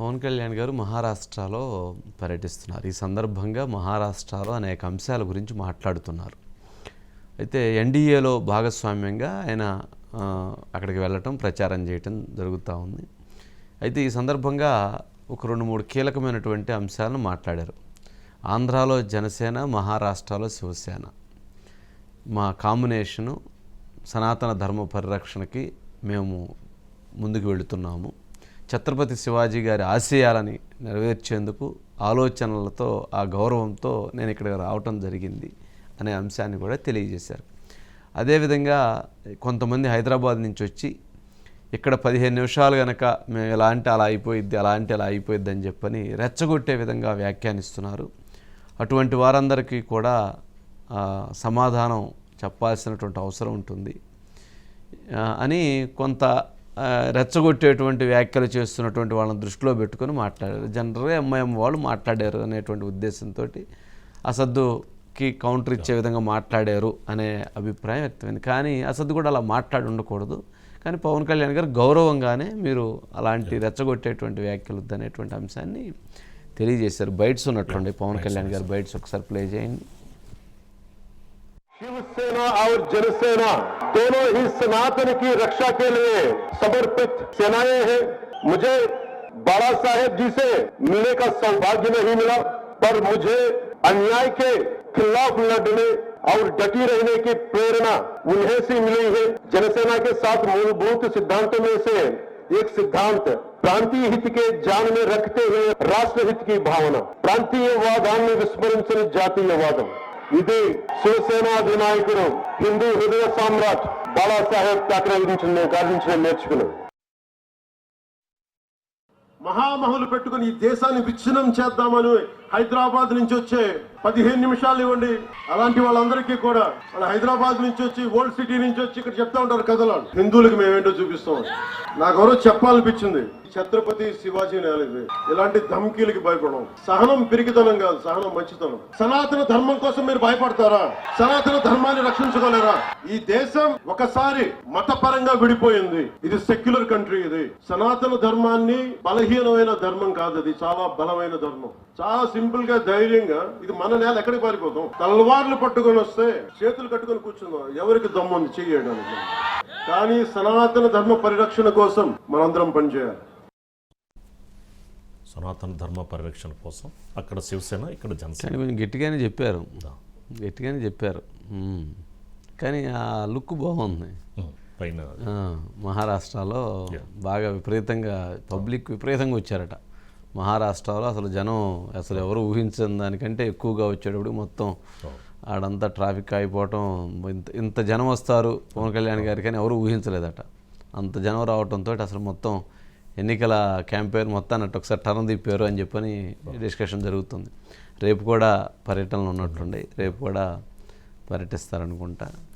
పవన్ కళ్యాణ్ గారు మహారాష్ట్రలో పర్యటిస్తున్నారు. ఈ సందర్భంగా మహారాష్ట్రలో అనేక అంశాల గురించి మాట్లాడుతున్నారు. అయితే ఎన్డీఏలో భాగస్వామ్యంగా ఆయన అక్కడికి వెళ్ళటం ప్రచారం చేయటం జరుగుతూ ఉంది. అయితే ఈ సందర్భంగా ఒక రెండు మూడు కీలకమైనటువంటి అంశాలను మాట్లాడారు. ఆంధ్రాలో జనసేన మహారాష్ట్రలో శివసేన. మా కాంబినేషను సనాతన ధర్మ పరిరక్షణకి మేము ముందుకు వెళుతున్నాము. ఛత్రపతి శివాజీ గారి ఆశయాలని నెరవేర్చేందుకు ఆలోచనలతో ఆ గౌరవంతో నేను ఇక్కడ రావటం జరిగింది అనే అంశాన్ని కూడా తెలియజేశారు. అదేవిధంగా కొంతమంది హైదరాబాద్ నుంచి వచ్చి ఇక్కడ పదిహేను నిమిషాలు కనుక మేము ఎలా అంటే అలా అయిపోయిద్ది అలా అంటే అలా అయిపోయిద్ది అని చెప్పని రెచ్చగొట్టే విధంగా వ్యాఖ్యానిస్తున్నారు. అటువంటి వారందరికీ కూడా సమాధానం చెప్పాల్సినటువంటి అవసరం ఉంటుంది. అని కొంత రెచ్చగొట్టేటువంటి వ్యాఖ్యలు చేస్తున్నటువంటి వాళ్ళని దృష్టిలో పెట్టుకొని మాట్లాడారు. జనరల్గా ఎంఐఎం వాళ్ళు మాట్లాడారు అనేటువంటి ఉద్దేశంతో అసద్దుకి కౌంటర్ ఇచ్చే విధంగా మాట్లాడారు అనే అభిప్రాయం వ్యక్తమైంది. కానీ అసద్దు కూడా అలా మాట్లాడి ఉండకూడదు. కానీ పవన్ కళ్యాణ్ గారు గౌరవంగానే మీరు అలాంటి రెచ్చగొట్టేటువంటి వ్యాఖ్యలు వద్దనేటువంటి అంశాన్ని తెలియజేశారు. బైట్స్ ఉన్నట్లుండే. పవన్ కళ్యాణ్ గారు బైట్స్ ఒకసారి ప్లే చేయండి. शिवसेना और जनसेना दोनों ही सनातन की रक्षा के लिए समर्पित सेनाएँ हैं। मुझे बाला साहेब जी से मिलने का सौभाग्य नहीं मिला, पर मुझे अन्याय के खिलाफ लड़ने और डटी रहने की प्रेरणा उन्हें से मिली है। जनसेना के साथ मूलभूत सिद्धांतों में से एक सिद्धांत, प्रांतीय हित के जान में रखते हुए राष्ट्र हित की भावना। प्रांतीय वादान में विस्मरण से जातीय वादन ఇది శివసేన అధినాయకుడు హిందూ హృదయ సామ్రాట్ బాలాసాహెబ్ ఠాకరే గురించి నేను గాలించిన మహామహులు పెట్టుకుని ఈ దేశాన్ని విచ్ఛిన్నం చేద్దామని హైదరాబాద్ నుంచి వచ్చే పదిహేను నిమిషాలు ఇవ్వండి. అలాంటి వాళ్ళందరికీ కూడా వాళ్ళ హైదరాబాద్ నుంచి వచ్చి ఓల్డ్ సిటీ నుంచి వచ్చి ఇక్కడ చెప్తా ఉంటారు కథలు. హిందువులకు మేమేంటో చూపిస్తాం. నాకెవరో చెప్పాలనిపించింది. ఛత్రపతి శివాజీ నేల ఇది ఇలాంటి ధమ్కీలకి భయపడడం. సహనం పిరికితనం కాదు సహనం మంచితనం. సనాతన ధర్మం కోసం మీరు భయపడతారా? సనాతన ధర్మాన్ని రక్షించుకోలేరా ఈ దేశం ఒకసారి మతపరంగా విడిపోయింది. ఇది సెక్యులర్ కంట్రీ ఇది. సనాతన ధర్మాన్ని బలహీనమైన ధర్మం కాదు అది. చాలా బలమైన ధర్మం. చాలా సింపుల్గా ధైర్యంగా ఇది మన నేల ఎక్కడికి పారిపోతాం? తలవార్లు పట్టుకొని వస్తే చేతులు కట్టుకొని కూర్చుందాం. ఎవరికి దమ్ముంది? చేయడానికి కానీ సనాతన ధర్మ పరిరక్షణ కోసం మనందరం పనిచేయాలి. సనాతన ధర్మ పరిరక్షణ కోసం అక్కడ శివసేన ఇక్కడ జనసేన. కానీ కొంచెం గట్టిగానే చెప్పారు. గట్టిగానే చెప్పారు. కానీ ఆ లుక్ బాగుంది. పైన మహారాష్ట్రలో బాగా విపరీతంగా పబ్లిక్ విపరీతంగా వచ్చారట. మహారాష్ట్రలో అసలు జనం అసలు ఎవరు ఊహించని దానికంటే ఎక్కువగా వచ్చేటప్పుడు మొత్తం ఆడంతా ట్రాఫిక్ అయిపోవటం ఇంత ఇంత జనం వస్తారు పవన్ కళ్యాణ్ గారికి అని ఎవరు ఊహించలేదట. అంత జనం రావడంతో అసలు మొత్తం ఎన్నికల క్యాంపెయిన్ మొత్తాన్ని అటు ఒకసారి టర్న్ తిప్పారు అని చెప్పని డిస్కషన్ జరుగుతుంది. రేపు కూడా పర్యటనలు ఉన్నట్లుండే రేపు కూడా పర్యటిస్తారనుకుంటా.